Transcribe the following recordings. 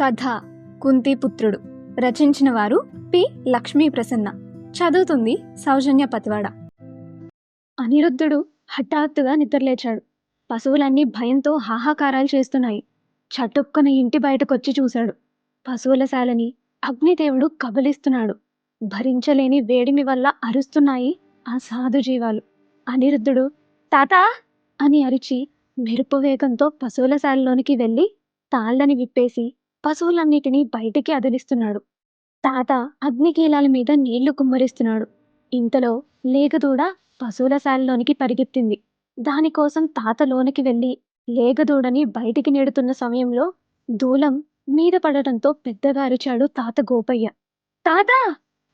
కథ కుంతిపుత్రుడు. రచించిన వారు పి. లక్ష్మీ ప్రసన్న. చదువుతుంది సౌజన్య పతివాడ. అనిరుద్ధుడు హఠాత్తుగా నిద్రలేచాడు. పశువులన్నీ భయంతో హాహాకారాలు చేస్తున్నాయి. చటుక్కున ఇంటి బయటకొచ్చి చూశాడు. పశువుల శాలని అగ్నిదేవుడు కబలిస్తున్నాడు. భరించలేని వేడిమి వల్ల అరుస్తున్నాయి ఆ సాధు జీవాలు. అనిరుద్ధుడు తాత! అని అరిచి మెరుపు వేగంతో పశువుల శాలలోనికి వెళ్ళి తాళ్ళని విప్పేసి పశువులన్నిటినీ బయటికి అదిలిస్తున్నాడు. తాత అగ్నికీలాల మీద నీళ్ళు కుమ్మరిస్తున్నాడు. ఇంతలో లేగదూడ పశువుల శాలలోనికి పరిగెత్తింది. దానికోసం తాత లోనికి వెళ్ళి లేగదూడని బయటికి నెడుతున్న సమయంలో దూలం మీద పడటంతో పెద్దగా అరిచాడు తాత గోపయ్య. తాత!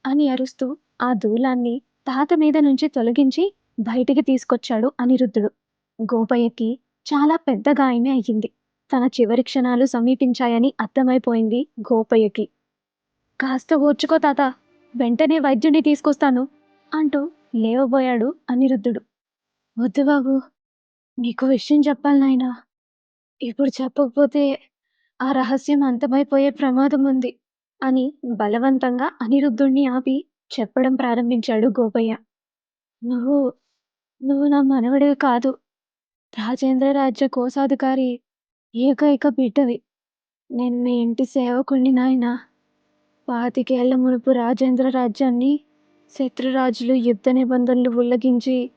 అని అరుస్తూ ఆ దూలాన్ని తాత మీద నుంచి తొలగించి బయటికి తీసుకొచ్చాడు అనిరుద్ధుడు. గోపయ్యకి చాలా పెద్ద గాయమే అయ్యింది. తన చివరి క్షణాలు సమీపించాయని అర్థమైపోయింది గోపయ్యకి. కాస్త ఓర్చుకో తాత వెంటనే వైద్యుని తీసుకొస్తాను అంటూ లేవబోయాడు అనిరుద్ధుడు. వద్దు బాబు నీకు విషయం చెప్పాలి నాయనా. ఇప్పుడు చెప్పకపోతే ఆ రహస్యం అంతమైపోయే ప్రమాదం ఉంది అని బలవంతంగా అనిరుద్ధుణ్ణి ఆపి చెప్పడం ప్రారంభించాడు గోపయ్య. నువ్వు నువ్వు నా మనవడివి కాదు. రాజేంద్ర రాజ్య కోశాధికారి ఏకైక బిడ్డవి. నేను మీ ఇంటి సేవకుణ్ణి నాయనా. పాతికేళ్ళ మునుపు రాజేంద్ర రాజ్యాన్ని శత్రురాజులు యుద్ధ నిబంధనలు ఉల్లంఘించి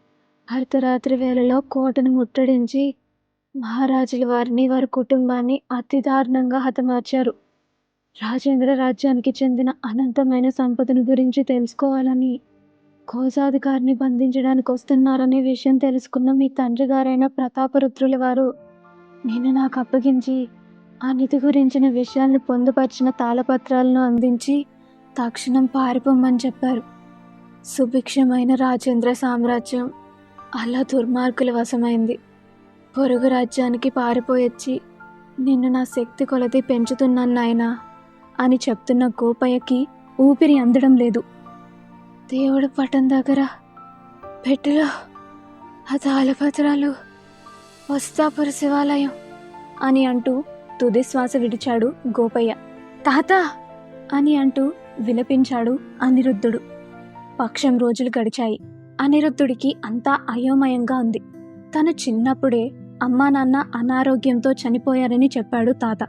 అర్ధరాత్రి వేళలో కోటను ముట్టడించి మహారాజుల వారిని వారి కుటుంబాన్ని అతి దారుణంగా హతమార్చారు. రాజేంద్ర రాజ్యానికి చెందిన అనంతమైన సంపదను గురించి తెలుసుకోవాలని కోశాధికారిని బంధించడానికి వస్తున్నారనే విషయం తెలుసుకున్న మీ తండ్రి గారైన ప్రతాపరుద్రుల వారు నేను నాకు అప్పగించి ఆ నిధి గురించిన విషయాలను పొందుపరిచిన తాళపత్రాలను అందించి తక్షణం పారిపోమ్మని చెప్పారు. సుభిక్షమైన రాజేంద్ర సామ్రాజ్యం అలా దుర్మార్గుల వశమైంది. పొరుగు రాజ్యానికి పారిపోయొచ్చి నిన్ను నా శక్తి కొలది పెంచుతున్నాను నాయనా అని చెప్తున్న గోపయ్యకి ఊపిరి అందడం లేదు. దేవుడు పటం దగ్గర పెట్టెలో ఆ తాళపత్రాలు వస్తాపుర శివాలయం అని అంటూ తుది శ్వాస విడిచాడు గోపయ్య. తాత! అని అంటూ విలపించాడు అనిరుద్ధుడు. పక్షం రోజులు గడిచాయి. అనిరుద్ధుడికి అంతా అయోమయంగా ఉంది. తను చిన్నప్పుడే అమ్మా నాన్న అనారోగ్యంతో చనిపోయారని చెప్పాడు తాత.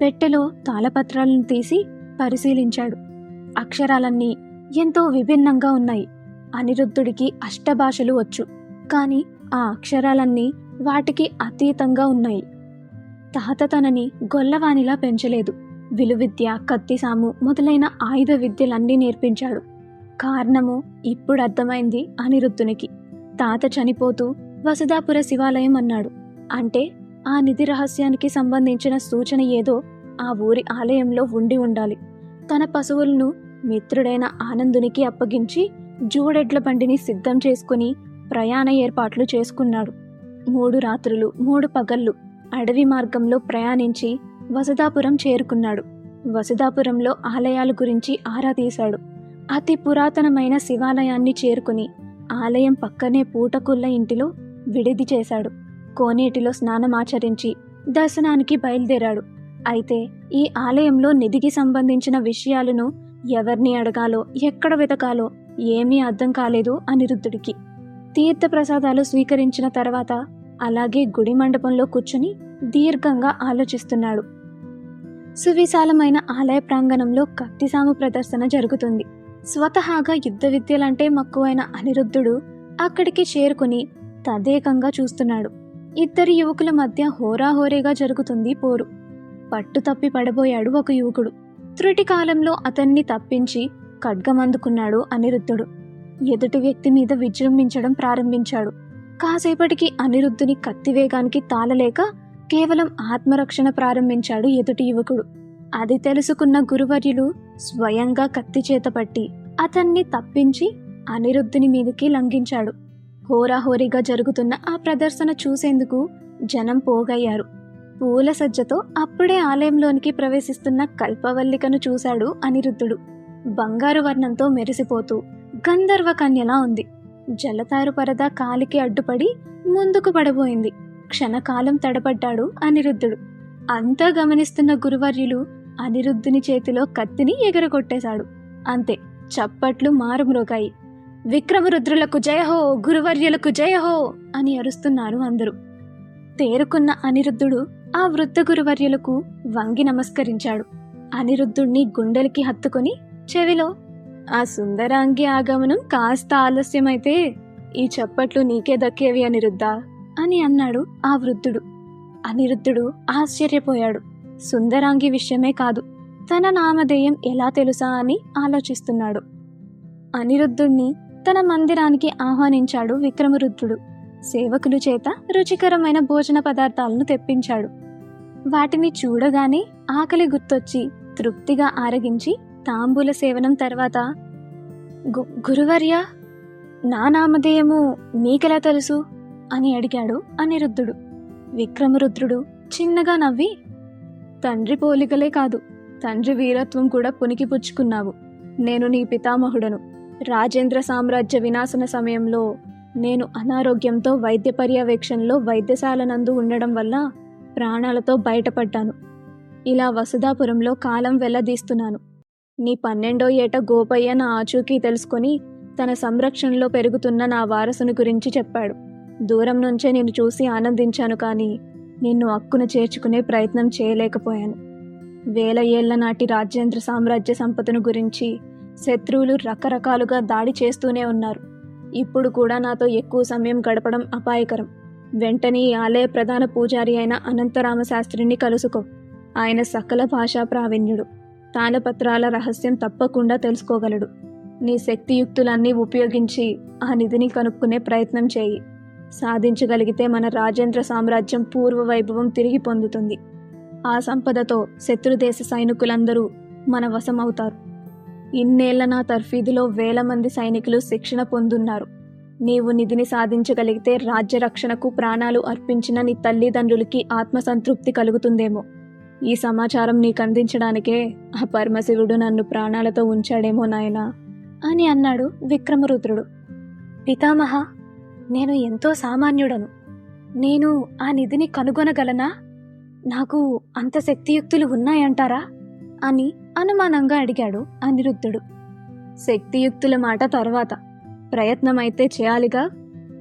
పెట్టెలో తాళపత్రాలను తీసి పరిశీలించాడు. అక్షరాలన్నీ ఎంతో విభిన్నంగా ఉన్నాయి. అనిరుద్ధుడికి అష్టభాషలు వచ్చు. కానీ ఆ అక్షరాలన్నీ వాటికి అతీతంగా ఉన్నాయి. తాత తనని గొల్లవానిలా పెంచలేదు. విలువిద్య కత్తిసాము మొదలైన ఆయుధ విద్యలన్నీ నేర్పించాడు. కారణము ఇప్పుడు అర్థమైంది అనిరుద్ధునికి. తాత చనిపోతూ వసుధాపుర శివాలయం అన్నాడు. అంటే ఆ నిధి రహస్యానికి సంబంధించిన సూచన ఏదో ఆ ఊరి ఆలయంలో ఉండి ఉండాలి. తన పశువులను మిత్రుడైన ఆనందునికి అప్పగించి జూడెడ్ల బండిని సిద్ధం చేసుకుని ప్రయాణ ఏర్పాట్లు చేసుకున్నాడు. మూడు రాత్రులు మూడు పగళ్ళు అడవి మార్గంలో ప్రయాణించి వసదాపురం చేరుకున్నాడు. వసదాపురంలో ఆలయాల గురించి ఆరా తీశాడు. అతి పురాతనమైన శివాలయాన్ని చేరుకుని ఆలయం పక్కనే పూటకుళ్ళ ఇంటిలో విడిది చేశాడు. కోనేటిలో స్నానమాచరించి దర్శనానికి బయలుదేరాడు. అయితే ఈ ఆలయంలో నిధికి సంబంధించిన విషయాలను ఎవరిని అడగాలో ఎక్కడ వెతకాలో ఏమీ అర్థం కాలేదు అనిరుద్ధుడికి. తీర్థప్రసాదాలు స్వీకరించిన తర్వాత అలాగే గుడి మండపంలో కూర్చుని దీర్ఘంగా ఆలోచిస్తున్నాడు. సువిశాలమైన ఆలయ ప్రాంగణంలో కత్తిసాము ప్రదర్శన జరుగుతుంది. స్వతహాగా యుద్ధ విద్యలంటే మక్కువైన అనిరుద్ధుడు అక్కడికి చేరుకుని తదేకంగా చూస్తున్నాడు. ఇద్దరి యువకుల మధ్య హోరాహోరీగా జరుగుతుంది పోరు. పట్టు తప్పి పడబోయాడు ఒక యువకుడు. త్రుటి కాలంలో అతన్ని తప్పించి ఖడ్గమందుకున్నాడు అనిరుద్ధుడు. ఎదుటి వ్యక్తి మీద విజృంభించడం ప్రారంభించాడు. కాసేపటికి అనిరుద్ధుని కత్తివేగానికి తాళలేక కేవలం ఆత్మరక్షణ ప్రారంభించాడు ఎదుటి యువకుడు. అది తెలుసుకున్న గురువర్యులు స్వయంగా కత్తి చేతపట్టి అతన్ని తప్పించి అనిరుద్ధుని మీదకి లంఘించాడు. హోరాహోరీగా జరుగుతున్న ఆ ప్రదర్శన చూసేందుకు జనం పోగయ్యారు. పూల సజ్జతో అప్పుడే ఆలయంలోనికి ప్రవేశిస్తున్న కల్పవల్లికను చూశాడు అనిరుద్ధుడు. బంగారు వర్ణంతో మెరిసిపోతూ గంధర్వ కన్యలా ఉంది. జలతారు పరద కాలికి అడ్డుపడి ముందుకు పడబోయింది. క్షణకాలం తడబడ్డాడు అనిరుద్ధుడు. అంతా గమనిస్తున్న గురువర్యులు అనిరుద్ధుని చేతిలో కత్తిని ఎగరగొట్టేశాడు. అంతే చప్పట్లు మారుమ్రోగాయి. విక్రమరుద్రులకు జయహో గురువర్యులకు జయహో అని అరుస్తున్నారు అందరూ. తేరుకున్న అనిరుద్ధుడు ఆ వృద్ధ గురువర్యులకు వంగి నమస్కరించాడు. అనిరుద్ధుణ్ణి గుండెలకి హత్తుకొని చెవిలో ఆ సుందరాంగి ఆగమనం కాస్త ఆలస్యమైతే ఈ చప్పట్లు నీకే దక్కేవి అనిరుద్ధ? అని అన్నాడు ఆ వృద్ధుడు. అనిరుద్ధుడు ఆశ్చర్యపోయాడు. సుందరాంగి విషయమే కాదు తన నామధేయం ఎలా తెలుసా అని ఆలోచిస్తున్నాడు. అనిరుద్ధుణ్ణి తన మందిరానికి ఆహ్వానించాడు విక్రమరుద్రుడు సేవకులు చేత రుచికరమైన భోజన పదార్థాలను తెప్పించాడు. వాటిని చూడగానే ఆకలి గుర్తొచ్చి తృప్తిగా ఆరగించి తాంబూల సేవనం తర్వాత "గు- గురువర్య నా నామధేయము మీకెలా తెలుసు? అని అడిగాడు అనిరుద్ధుడు. విక్రమరుద్రుడు చిన్నగా నవ్వి తండ్రి పోలికలే కాదు తండ్రి వీరత్వం కూడా పునికిపుచ్చుకున్నావు నేను నీ పితామహుడను. రాజేంద్ర సామ్రాజ్య వినాశన సమయంలో నేను అనారోగ్యంతో వైద్య పర్యవేక్షణలో వైద్యశాల నందు ఉండడం వల్ల ప్రాణాలతో బయటపడ్డాను. ఇలా వసుధాపురంలో కాలం వెల్లదీస్తున్నాను. నీ పన్నెండో ఏట గోపయ్య నా ఆచూకీ తెలుసుకొని తన సంరక్షణలో పెరుగుతున్న నా వారసుని గురించి చెప్పాడు. దూరం నుంచే నిన్ను చూసి ఆనందించాను కానీ నిన్ను అక్కున చేర్చుకునే ప్రయత్నం చేయలేకపోయాను. వేల ఏళ్ళ నాటి రాజ్యేంద్ర సామ్రాజ్య సంపదను గురించి శత్రువులు రకరకాలుగా దాడి చేస్తూనే ఉన్నారు. ఇప్పుడు కూడా నాతో ఎక్కువ సమయం గడపడం అపాయకరం. వెంటనే ఈ ఆలయ ప్రధాన పూజారి అయిన అనంతరామ శాస్త్రిని కలుసుకో. ఆయన సకల భాషా ప్రావీణ్యుడు. తాళపత్రాల రహస్యం తప్పకుండా తెలుసుకోగలడు. నీ శక్తియుక్తులన్నీ ఉపయోగించి ఆ నిధిని కనుక్కునే ప్రయత్నం చేయి. సాధించగలిగితే మన రాజేంద్ర సామ్రాజ్యం పూర్వ వైభవం తిరిగి పొందుతుంది. ఆ సంపదతో శత్రుదేశ సైనికులందరూ మన వశమవుతారు. ఇన్నేళ్ళ నా తర్ఫీదులో వేల మంది సైనికులు శిక్షణ పొందున్నారు. నీవు నిధిని సాధించగలిగితే రాజ్య రక్షణకు ప్రాణాలు అర్పించిన నీ తల్లిదండ్రులకి ఆత్మసంతృప్తి కలుగుతుందేమో. ఈ సమాచారం నీకు అందించడానికే ఆ పరమశివుడు నన్ను ప్రాణాలతో ఉంచాడేమో నాయనా అని అన్నాడు విక్రమరుద్రుడు. పితామహ నేను ఎంతో సామాన్యుడను. నేను ఆ నిధిని కనుగొనగలనా? నాకు అంత శక్తియుక్తులు ఉన్నాయంటారా? అని అనుమానంగా అడిగాడు అనిరుద్ధుడు. శక్తియుక్తుల మాట తర్వాత ప్రయత్నమైతే చేయాలిగా.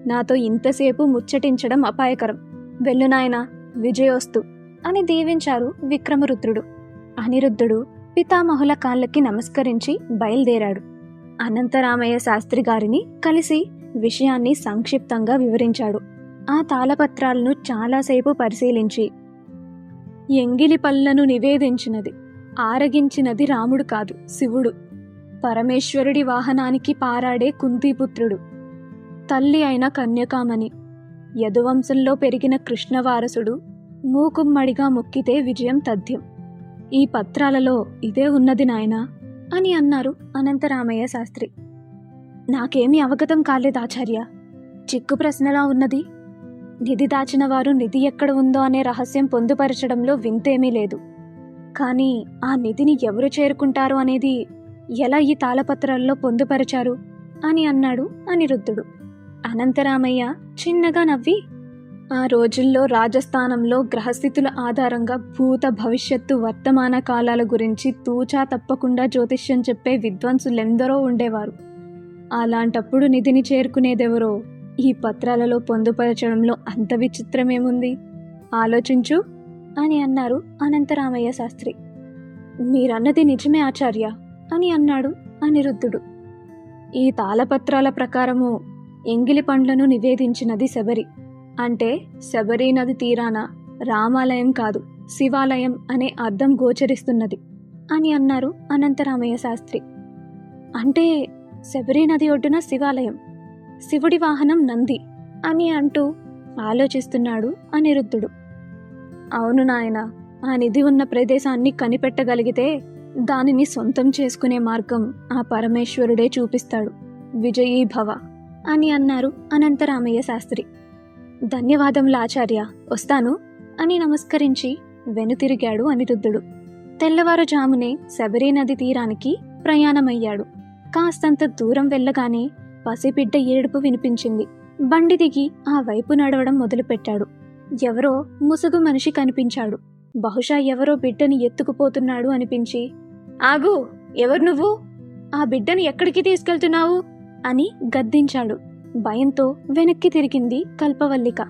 నాతో ఇంతసేపు ముచ్చటించడం అపాయకరం. వెళ్ళు నాయనా విజయోస్తు. అని దీవించారు విక్రమరుద్రుడు. అనిరుద్ధుడు పితామహుల కాళ్ళకి నమస్కరించి బయలుదేరాడు. అనంతరామయ్య శాస్త్రి గారిని కలిసి విషయాన్ని సంక్షిప్తంగా వివరించాడు. ఆ తాళపత్రాలను చాలాసేపు పరిశీలించి ఎంగిలి పళ్ళను నివేదించినది ఆరగించినది రాముడు కాదు శివుడు. పరమేశ్వరుడి వాహనానికి పారాడే కుంతీపుత్రుడు. తల్లి అయిన కన్యకామణి. యదువంశంలో పెరిగిన కృష్ణవారసుడు మూకుమ్మడిగా మొక్కితే విజయం తథ్యం. ఈ పత్రాలలో ఇదే ఉన్నది నాయనా అని అన్నారు అనంతరామయ్య శాస్త్రి. నాకేమీ అవగతం కాలేదాచార్య చిక్కు ప్రశ్నలా ఉన్నది. నిధి దాచిన వారు నిధి ఎక్కడ ఉందో అనే రహస్యం పొందుపరచడంలో వింతేమీ లేదు. కానీ ఆ నిధిని ఎవరు చేరుకుంటారు అనేది ఎలా ఈ తాళపత్రాల్లో పొందుపరిచారు అని అన్నాడు అనిరుద్ధుడు. అనంతరామయ్య చిన్నగా నవ్వి ఆ రోజుల్లో రాజస్థానంలో గ్రహస్థితుల ఆధారంగా భూత భవిష్యత్తు వర్తమాన కాలాల గురించి తూచా తప్పకుండా జ్యోతిష్యం చెప్పే విద్వాంసులెందరో ఉండేవారు. అలాంటప్పుడు నిధిని చేరుకునేదెవరో ఈ పత్రాలలో పొందుపరచడంలో అంత విచిత్రమేముంది? ఆలోచించు అని అన్నారు అనంతరామయ్య శాస్త్రి. మీరన్నది నిజమే ఆచార్య అని అన్నాడు అనిరుద్ధుడు. ఈ తాళపత్రాల ప్రకారము ఎంగిలి పండ్లను నివేదించినది శబరి. అంటే శబరి నది తీరాన రామాలయం కాదు శివాలయం అనే అర్థం గోచరిస్తున్నది అని అన్నారు అనంతరామయ్య శాస్త్రి. అంటే శబరి నది ఒడ్డున శివాలయం శివుడి వాహనం నంది అని అంటూ ఆలోచిస్తున్నాడు అనిరుద్ధుడు. అవును నాయన ఆ నిధి ఉన్న ప్రదేశాన్ని కనిపెట్టగలిగితే దానిని సొంతం చేసుకునే మార్గం ఆ పరమేశ్వరుడే చూపిస్తాడు విజయీభవ అని అన్నారు అనంతరామయ్య శాస్త్రి. ధన్యవాదములు ఆచార్య. వస్తాను. అని నమస్కరించి వెనుతిరిగాడు అనిరుద్ధుడు. తెల్లవారుజామునే శబరి నది తీరానికి ప్రయాణమయ్యాడు. కాస్తంత దూరం వెళ్ళగానే పసిబిడ్డ ఏడుపు వినిపించింది. బండి దిగి ఆ వైపు నడవడం మొదలుపెట్టాడు. ఎవరో ముసుగు మనిషి కనిపించాడు. బహుశా ఎవరో బిడ్డని ఎత్తుకుపోతున్నాడు అనిపించి ఆగు! ఎవరు నువ్వు? ఆ బిడ్డను ఎక్కడికి తీసుకెళ్తున్నావు? అని గద్దించాడు. భయంతో వెనక్కి తిరిగింది కల్పవల్లిక.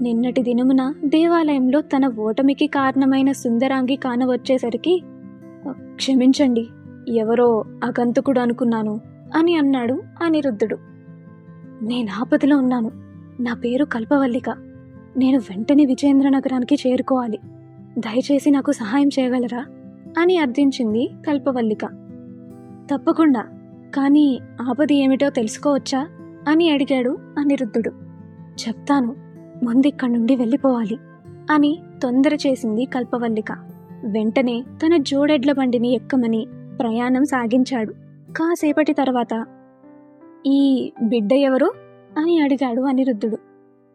నిన్నటి దినమున దేవాలయంలో తన ఓటమికి కారణమైన సుందరాంగి కానవచ్చేసరికి క్షమించండి ఎవరో అగంతకుడు అనుకున్నాను అని అన్నాడు అనిరుద్ధుడు. నేను ఆపదలో ఉన్నాను. నా పేరు కల్పవల్లిక. నేను వెంటనే విజయేంద్రనగరానికి చేరుకోవాలి. దయచేసి నాకు సహాయం చేయగలరా? అని అర్థించింది కల్పవల్లిక. తప్పకుండా. కానీ ఆపది ఏమిటో తెలుసుకోవచ్చా? అని అడిగాడు అనిరుద్ధుడు. చెప్తాను ముందిక్కడి నుండి వెళ్ళిపోవాలి అని తొందర చేసింది కల్పవల్లిక. వెంటనే తన జోడెడ్ల బండిని ఎక్కమని ప్రయాణం సాగించాడు. కాసేపటి తర్వాత ఈ బిడ్డ ఎవరు? అని అడిగాడు అనిరుద్ధుడు.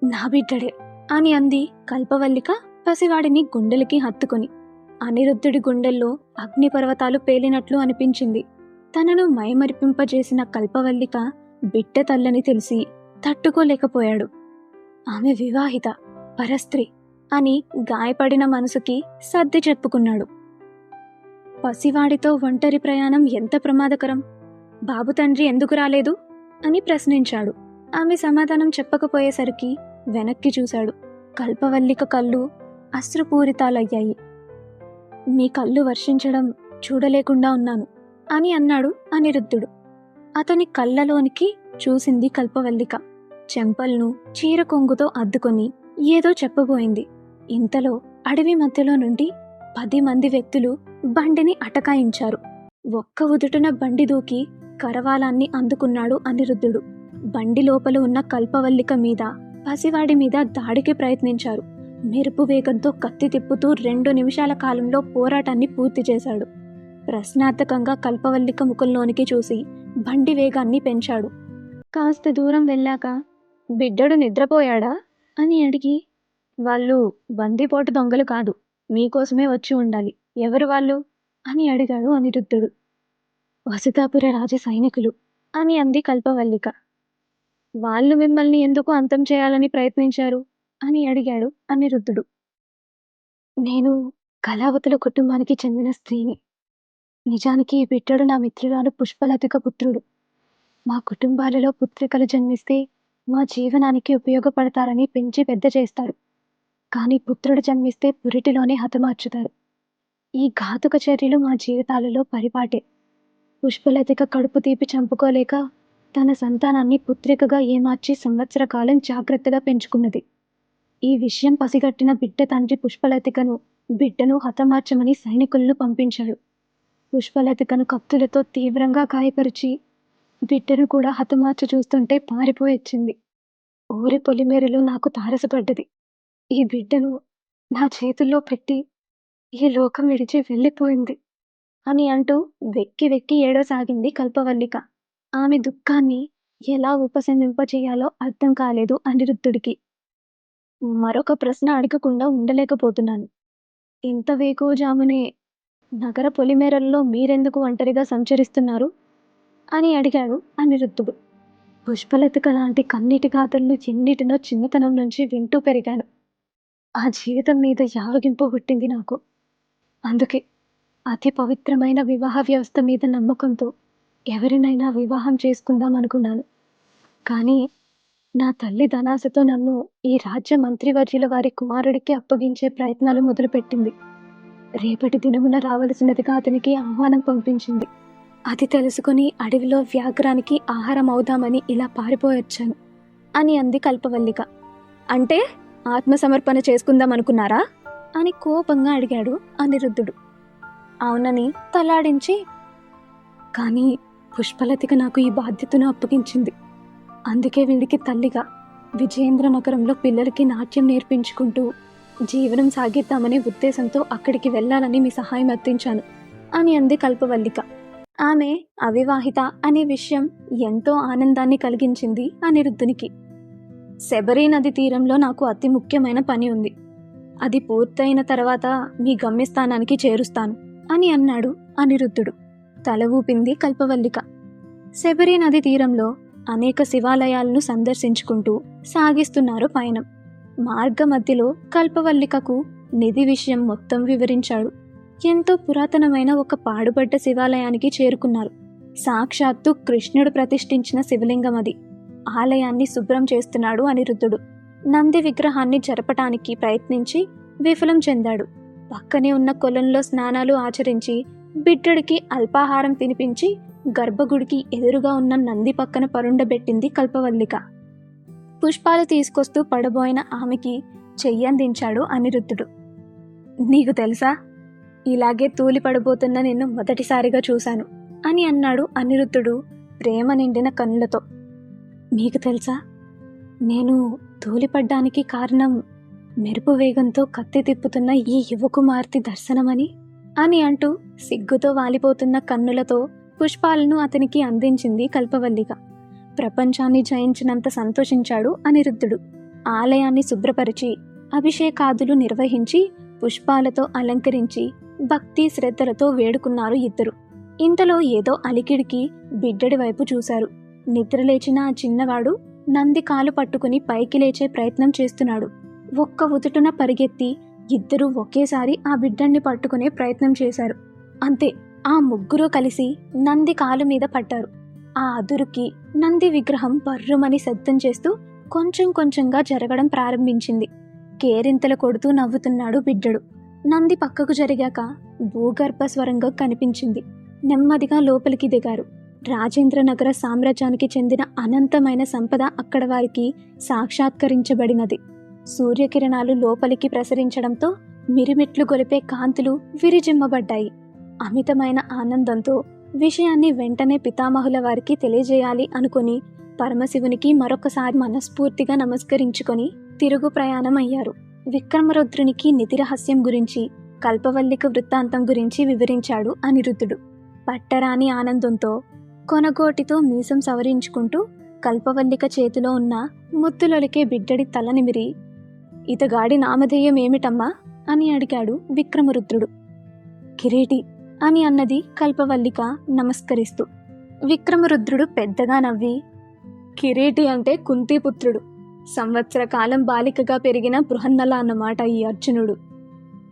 నా బిడ్డడే అని అంది కల్పవల్లిక పసివాడిని గుండెలకి హత్తుకొని. అనిరుద్ధుడి గుండెల్లో అగ్నిపర్వతాలు పేలినట్లు అనిపించింది. తనను మైమరిపింపజేసిన కల్పవల్లిక బిడ్డ తల్లని తెలిసి తట్టుకోలేకపోయాడు. ఆమె వివాహిత పరస్త్రీ అని గాయపడిన మనసుకి సర్ది చెప్పుకున్నాడు. పసివాడితో ఒంటరి ప్రయాణం ఎంత ప్రమాదకరం? బాబు తండ్రి ఎందుకు రాలేదు? అని ప్రశ్నించాడు. ఆమె సమాధానం చెప్పకపోయేసరికి వెనక్కి చూశాడు. కల్పవల్లిక కళ్ళు అశ్రుపూరితాలయ్యాయి. మీ కళ్ళు వర్షించడం చూడలేకుండా ఉన్నాను అని అన్నాడు అనిరుద్ధుడు. అతని కళ్ళలోనికి చూసింది కల్పవల్లిక. చెంపల్ను చీర కొంగుతో అద్దుకొని ఏదో చెప్పబోయింది. ఇంతలో అడవి మధ్యలో నుండి పది మంది వ్యక్తులు బండిని అటకాయించారు. ఒక్క ఉదుటున బండి దూకి కరవాలాన్ని అందుకున్నాడు అనిరుద్ధుడు. బండి లోపల ఉన్న కల్పవల్లిక మీద పసివాడి మీద దాడికి ప్రయత్నించారు. మెరుపు వేగంతో కత్తి తిప్పుతూ రెండు నిమిషాల కాలంలో పోరాటాన్ని పూర్తి చేశాడు. ప్రశ్నార్థకంగా కల్పవల్లిక ముఖంలోనికి చూసి బండి వేగాన్ని పెంచాడు. కాస్త దూరం వెళ్ళాక బిడ్డడు నిద్రపోయాడా? అని అడిగి వాళ్ళు బందిపోటు దొంగలు కాదు మీకోసమే వచ్చి ఉండాలి. ఎవరు వాళ్ళు? అని అడిగాడు అనిరుద్ధుడు. వసుతాపుర రాజ సైనికులు అని అంది కల్పవల్లిక. వాళ్ళు మిమ్మల్ని ఎందుకు అంతం చేయాలని ప్రయత్నించారు? అని అడిగాడు అనిరుద్ధుడు. నేను కళావతుల కుటుంబానికి చెందిన స్త్రీని నిజానికి ఈ బిడ్డడు నా మిత్రురాలు పుష్పలతిక పుత్రుడు. మా కుటుంబాలలో పుత్రికలు జన్మిస్తే మా జీవనానికి ఉపయోగపడతారని పెంచి పెద్ద చేస్తారు. కానీ పుత్రుడు జన్మిస్తే పురిటిలోనే హతమార్చుతారు. ఈ ఘాతుక చర్యలు మా జీవితాలలో పరిపాటే. పుష్పలతిక కడుపు తీపి చంపుకోలేక తన సంతానాన్ని పుత్రికగా ఏమార్చి సంవత్సర కాలం జాగ్రత్తగా పెంచుకున్నది. ఈ విషయం పసిగట్టిన బిడ్డ తండ్రి పుష్పలతికను బిడ్డను హతమార్చమని సైనికులను పంపించాడు. పుష్పలతికను కత్తులతో తీవ్రంగా గాయపరిచి బిడ్డను కూడా హతమార్చి చూస్తుంటే పారిపోయొచ్చింది ఊరి పొలిమేరలో నాకు తారసపడ్డది. ఈ బిడ్డను నా చేతుల్లో పెట్టి ఈ లోకం విడిచి వెళ్ళిపోయింది అని అంటూ వెక్కి వెక్కి ఏడవసాగింది కల్పవల్లిక. ఆమె దుఃఖాన్ని ఎలా ఉపశమింపచేయాలో అర్థం కాలేదు అనిరుద్ధుడికి. మరొక ప్రశ్న అడగకుండా ఉండలేకపోతున్నాను. ఇంత వేకోజామునే నగర పొలిమేరల్లో మీరెందుకు ఒంటరిగా సంచరిస్తున్నారు? అని అడిగాడు అనిరుద్ధుడు. పుష్పలతిక లాంటి కన్నీటి గాథలను ఎన్నిటినో చిన్నతనం నుంచి వింటూ పెరిగాను. ఆ జీవితం మీద యావగింపు పుట్టింది నాకు. అందుకే అతి పవిత్రమైన వివాహ వ్యవస్థ మీద నమ్మకంతో ఎవరినైనా వివాహం చేసుకుందాం అనుకున్నాను. కానీ నా తల్లి ధనాశతో నన్ను ఈ రాజ్య మంత్రివర్యుల వారి కుమారుడికి అప్పగించే ప్రయత్నాలు మొదలుపెట్టింది. రేపటి దినమున రావలసినదిగా అతనికి ఆహ్వానం పంపించింది. అది తెలుసుకుని అడవిలో వ్యాఘ్రానికి ఆహారం అవుదామని ఇలా పారిపోయొచ్చాను అని అంది కల్పవల్లిక. అంటే ఆత్మసమర్పణ చేసుకుందాం అనుకున్నారా? అని కోపంగా అడిగాడు అనిరుద్ధుడు. అవునని తలాడించి కానీ పుష్పలతిక నాకు ఈ బాధ్యతను అప్పగించింది. అందుకే వీడికి తల్లిగా విజయేంద్ర నగరంలో పిల్లలకి నాట్యం నేర్పించుకుంటూ జీవనం సాగిద్దామనే ఉద్దేశంతో అక్కడికి వెళ్ళాలని మీ సహాయం అర్థించాను అని అంది కల్పవల్లిక. ఆమె అవివాహిత అనే విషయం ఎంతో ఆనందాన్ని కలిగించింది అనిరుద్ధునికి. శబరి నది తీరంలో నాకు అతి ముఖ్యమైన పని ఉంది. అది పూర్తయిన తర్వాత మీ గమ్యస్థానానికి చేరుస్తాను అని అన్నాడు అనిరుద్ధుడు. తల ఊపింది కల్పవల్లిక. శబరి నది తీరంలో అనేక శివాలయాలను సందర్శించుకుంటూ సాగిస్తున్నారు పయనం. మార్గ మధ్యలో కల్పవల్లికకు నిధి విషయం మొత్తం వివరించాడు. ఎంతో పురాతనమైన ఒక పాడుబడ్డ శివాలయానికి చేరుకున్నారు. సాక్షాత్తు కృష్ణుడు ప్రతిష్ఠించిన శివలింగం అది. ఆలయాన్ని శుభ్రం చేస్తున్నాడు అనిరుద్ధుడు. నంది విగ్రహాన్ని జరపటానికి ప్రయత్నించి విఫలం చెందాడు. పక్కనే ఉన్న కొలంలో స్నానాలు ఆచరించి బిడ్డడికి అల్పాహారం తినిపించి గర్భగుడికి ఎదురుగా ఉన్న నంది పక్కన పరుండబెట్టింది కల్పవల్లిక. పుష్పాలు తీసుకొస్తూ పడబోయిన ఆమెకి చెయ్యందించాడు అనిరుద్ధుడు. నీకు తెలుసా? ఇలాగే తూలి పడబోతున్న నిన్ను మొదటిసారిగా చూశాను అని అన్నాడు అనిరుద్ధుడు ప్రేమ నిండిన కన్నులతో. మీకు తెలుసా? నేను తూలిపడ్డానికి కారణం మెరుపు వేగంతో కత్తి తిప్పుతున్న ఈ యువకుమార్తె దర్శనమని అని అంటూ సిగ్గుతో వాలిపోతున్న కన్నులతో పుష్పాలను అతనికి అందించింది కల్పవల్లిగా ప్రపంచాన్ని జయించినంత సంతోషించాడు అనిరుద్ధుడు. ఆలయాన్ని శుభ్రపరిచి అభిషేకాదులు నిర్వహించి పుష్పాలతో అలంకరించి భక్తి శ్రద్ధలతో వేడుకున్నారు ఇద్దరు. ఇంతలో ఏదో అలికిడికి బిడ్డడి వైపు చూశారు. నిద్రలేచిన ఆ చిన్నవాడు నంది కాలు పట్టుకుని పైకి లేచే ప్రయత్నం చేస్తున్నాడు. ఒక్క ఉతుటున పరిగెత్తి ఇద్దరూ ఒకేసారి ఆ బిడ్డని పట్టుకునే ప్రయత్నం చేశారు. అంతే ఆ ముగ్గురూ కలిసి నంది కాలు మీద పడ్డారు ఆ అదురుకి నంది విగ్రహం బర్రుమని శబ్దం చేస్తూ కొంచెం కొంచెంగా జరగడం ప్రారంభించింది. కేరింతలు కొడుతూ నవ్వుతున్నాడు బిడ్డడు. నంది పక్కకు జరిగాక భూగర్భ స్వరంగా కనిపించింది. నెమ్మదిగా లోపలికి దిగారు. రాజేంద్రనగర సామ్రాజ్యానికి చెందిన అనంతమైన సంపద అక్కడ వారికి సాక్షాత్కరించబడినది. సూర్యకిరణాలు లోపలికి ప్రసరించడంతో మిరిమిట్లు గొలిపే కాంతులు విరిజిమ్మబడ్డాయి. అమితమైన ఆనందంతో విషయాన్ని వెంటనే పితామహుల వారికి తెలియజేయాలి అనుకుని పరమశివునికి మరొకసారి మనస్ఫూర్తిగా నమస్కరించుకొని తిరుగు ప్రయాణం అయ్యారు. విక్రమరుద్రునికి నిధి రహస్యం గురించి కల్పవల్లిక వృత్తాంతం గురించి వివరించాడు అనిరుద్ధుడు. పట్టరాని ఆనందంతో కొనగోటితో మీసం సవరించుకుంటూ కల్పవల్లిక చేతిలో ఉన్న ముత్తులొలికే బిడ్డడి తల నిమిరి ఇతగాడి నామధేయం ఏమిటమ్మా? అని అడిగాడు విక్రమరుద్రుడు. కిరీటి అని అన్నది కల్పవల్లిక నమస్కరిస్తూ. విక్రమరుద్రుడు పెద్దగా నవ్వి కిరీటి అంటే కుంతిపుత్రుడు. సంవత్సర కాలం బాలికగా పెరిగిన బృహన్నల అన్నమాట ఈ అర్జునుడు.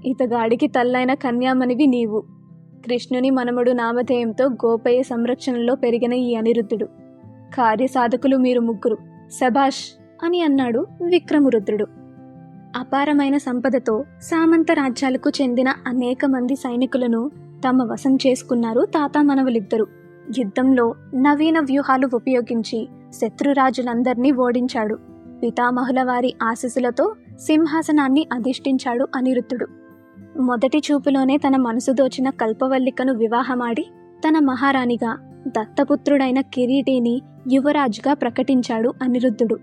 ఇతగాడికి తల్లైన కన్యామణివి నీవు. కృష్ణుని మనముడు నామధేయంతో గోపయ్య సంరక్షణలో పెరిగిన ఈ అనిరుద్ధుడు. కార్యసాధకులు మీరు ముగ్గురు. సభాష్ అని అన్నాడు విక్రమరుద్రుడు. అపారమైన సంపదతో సామంత రాజ్యాలకు చెందిన అనేక మంది సైనికులను తమ వశం చేసుకున్నారు తాతామనవులిద్దరు యుద్ధంలో నవీన వ్యూహాలు ఉపయోగించి శత్రురాజులందర్నీ ఓడించాడు. పితామహుల వారి ఆశీస్సులతో సింహాసనాన్ని అధిష్ఠించాడు అనిరుద్ధుడు. మొదటి చూపులోనే తన మనసు దోచిన కల్పవల్లికను వివాహమాడి తన మహారాణిగా దత్తపుత్రుడైన కిరీటిని యువరాజుగా ప్రకటించాడు అనిరుద్ధుడు.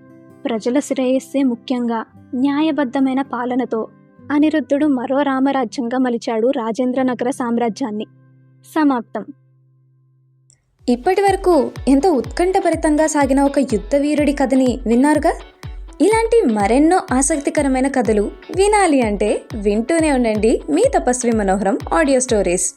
ప్రజల శ్రేయస్సే ముఖ్యంగా న్యాయబద్ధమైన పాలనతో అనిరుద్ధుడు మరో రామరాజ్యంగా మలిచాడు రాజేంద్రనగర సామ్రాజ్యాన్ని. సమాప్తం. ఇప్పటి వరకు ఎంతో ఉత్కంఠభరితంగా సాగిన ఒక యుద్ధ వీరుడి కథని విన్నారుగా? ఇలాంటి మరెన్నో ఆసక్తికరమైన కథలు వినాలి అంటే వింటూనే ఉండండి మీ తపస్వి మనోహరం ఆడియో స్టోరీస్.